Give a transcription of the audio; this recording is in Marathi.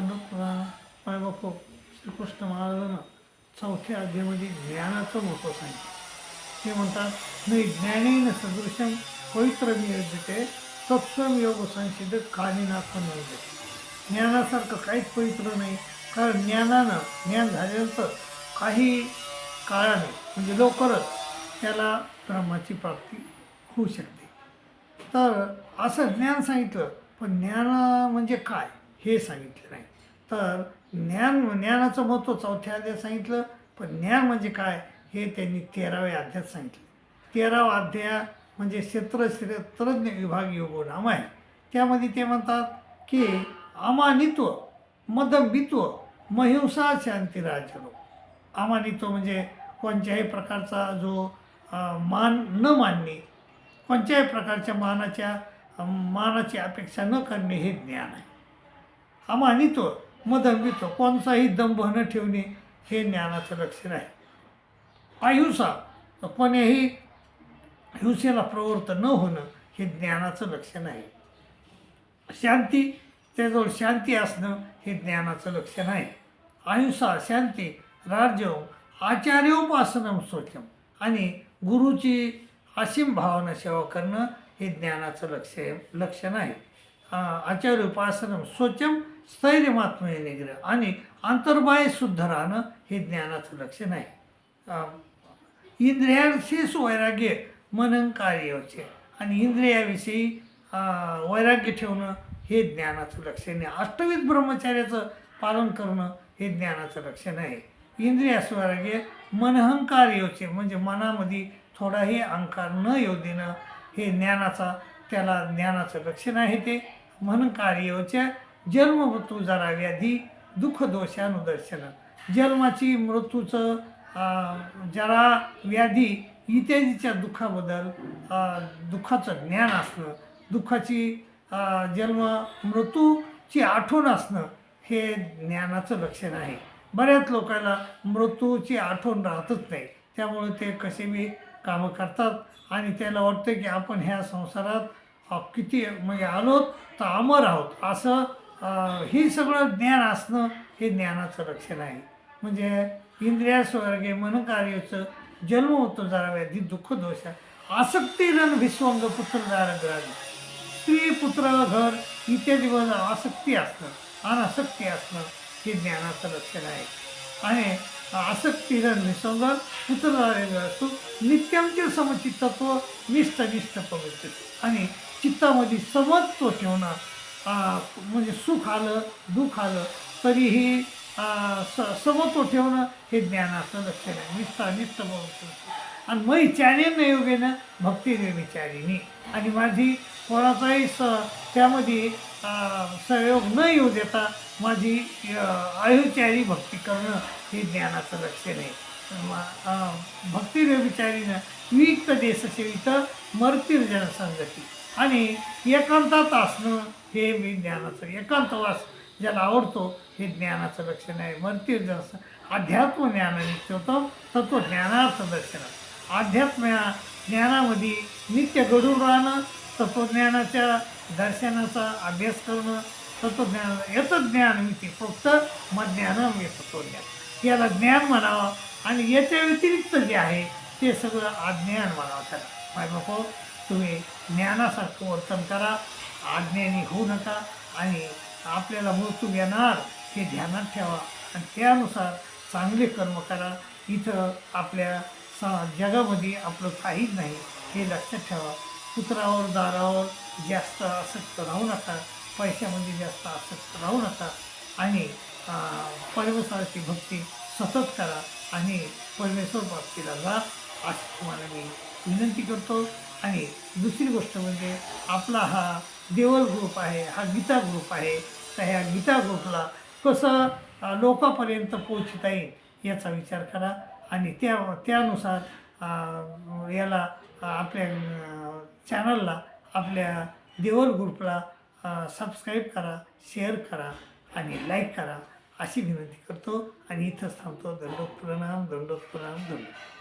दंडोत मायबाप श्रीकृष्ण महाराजांना चौथ्या अध्यामध्ये ज्ञानाचं महत्त्व सांगितलं ते म्हणतात नाही ज्ञानेन सदृशम पवित्र नियोजते तत्सम योग संसिद्ध कालीनाथन ज्ञानासारखं काहीच पवित्र नाही कारण ज्ञानानं ज्ञान झाल्यानंतर काही काळाने म्हणजे लवकरच त्याला ब्रह्माची प्राप्ती होऊ शकते तर असं ज्ञान सांगितलं पण ज्ञान म्हणजे काय हे सांगितलं नाही. तर ज्ञान ज्ञानाचं महत्त्व चौथ्या अध्यायात सांगितलं पण ज्ञान म्हणजे काय हे त्यांनी तेराव्या अध्यायात सांगितलं. तेरावा अध्याय म्हणजे क्षेत्र क्षेत्रज्ञ विभाग योग नाम आहे. त्यामध्ये ते म्हणतात की अमानित्व मदंबित्व महिंसा शांती राज्यलो अमानित्व म्हणजे कोणत्याही प्रकारचा जो मान न मानणे कोणत्याही प्रकारच्या मानाच्या मानाची अपेक्षा न करणे हे ज्ञान आहे. अमानित्व मदंबित्व कोणताही दंभ न ठेवणे हे ज्ञानाचं लक्षण आहे. अहिंसा कोण्याही हिंसेला प्रवृत्त न होणं हे ज्ञानाचं लक्षण आहे. शांती त्याजवळ शांती असणं हे ज्ञानाचं लक्षण आहे. अहिंसा शांती राज्य आचार्योपासनम स्वच्छम आणि गुरुची असीम भावना सेवा करणं हे ज्ञानाचं लक्ष लक्षण आहे. आचार्य उपासनम स्वच्छम स्थैर्यमात्मय निग्रह आणि अंतर्बाह्य शुद्ध राहणं हे ज्ञानाचं लक्ष नाही अं, इंद्रियांशीच वैराग्य मनन कार्याचे आणि इंद्रियाविषयी वैराग्य ठेवणं हे ज्ञानाचं लक्ष नाही अष्टविध ब्रह्मचार्याचं पालन करणं हे ज्ञानाचं लक्ष नाही इंद्रियास वैराग्य मनहंकार योचे म्हणजे मनामध्ये थोडाही अहंकार न येऊ देणं हे ज्ञानाचा त्याला ज्ञानाचं लक्ष नाही ते. मनकार योच्या जन्म मृत्यू जरा व्याधी दुःख दोषानुदर्शन जन्माची मृत्यूचं जरा व्याधी इत्यादीच्या दुःखाबद्दल दुःखाचं ज्ञान असणं दुःखाची जन्म मृत्यूची आठवण असणं हे ज्ञानाचं लक्षण आहे. बऱ्याच लोकांना मृत्यूची आठवण राहतच नाही. त्यामुळे ते कसे बी कामं करतात आणि त्याला वाटतं की आपण ह्या संसारात किती म्हणजे आलोत तर अमर आहोत. असं हे सगळं ज्ञान असणं हे ज्ञानाचं लक्षण आहे. म्हणजे इंद्रियास्वर्गे मनकार्याचं जन्म होतो जरा व्याधी दुःख दोष आसक्ती रण विश्वंग पुत्रदार ग्राही स्त्री पुत्र घर इत्यादीवर आसक्ती असणं अनासक्ती असणं हे ज्ञानाचं लक्षण आहे. आणि आसक्ती रण निसंग पुत्रदार असतो नित्यमचे समचित्तत्व निष्ठ निष्ठ पवित्र. आणि चित्तामध्ये समत्व ठेवणं म्हणजे सुख आलं दुःख आलं तरीही स समत्व ठेवणं हे ज्ञानाचं लक्षण आहे. निष्ठा निष्ठ म्हणून आणि मै चार्यन योगेनं भक्ती विचारिणी आणि माझी कोणाचाही स त्यामध्ये सहयोग न येऊ देता माझी आयुचारी भक्ती करणं हे ज्ञानाचं लक्षण आहे. भक्ती व्यभिचारीनं वियुक्त देश सेवित मर्तीर आणि एकांतात असणं हे मी ज्ञानाचं एकांतवास ज्याला आवडतो हे ज्ञानाचं लक्षण आहे. मर्तीर जसं अध्यात्म ज्ञान नित्योत्तम तत्वज्ञानार्थ दर्शन अध्यात्म ज्ञानामध्ये नित्य घडून राहणं तत्वज्ञानाच्या दर्शनाचा अभ्यास करणं तत्वज्ञान येतं ज्ञान मिळते फक्त मग ज्ञानम तत्वज्ञान याला ज्ञान म्हणावं आणि याच्या व्यतिरिक्त जे आहे ते सगळं अज्ञान म्हणावं त्याला. माय बापो तुम्ही ज्ञानासारखं वर्तन करा आज्ञानी होऊ नका आणि आपल्याला मृत्यू येणार हे ध्यानात ठेवा आणि त्यानुसार चांगले कर्म करा. इथं आपल्या सा जगामध्ये आपलं काहीच नाही हे लक्षात ठेवा. पुत्रावर दारावर जास्त आसक्त राहू नका पैशामध्ये जास्त आसक्त राहू नका आणि परमेश्वराची भक्ती सतत करा आणि परमेश्वर प्राप्तीला जा असं तुम्हाला मी विनंती करतो. आणि दुसरी गोष्ट म्हणजे आपला हा देवल ग्रुप आहे हा गीता ग्रुप आहे. तर ह्या गीता ग्रुपला कसं लोकापर्यंत लोकांपर्यंत पोहोचता येईल याचा विचार करा आणि त्या त्यानुसार याला आपल्या चॅनलला आपल्या देवल ग्रुपला सबस्क्राईब करा शेअर करा आणि लाईक करा. अशी विनंती करतो आणि इथंच थांबतो. दंडोत प्रणाम दंडोत प्रणाम दंडोत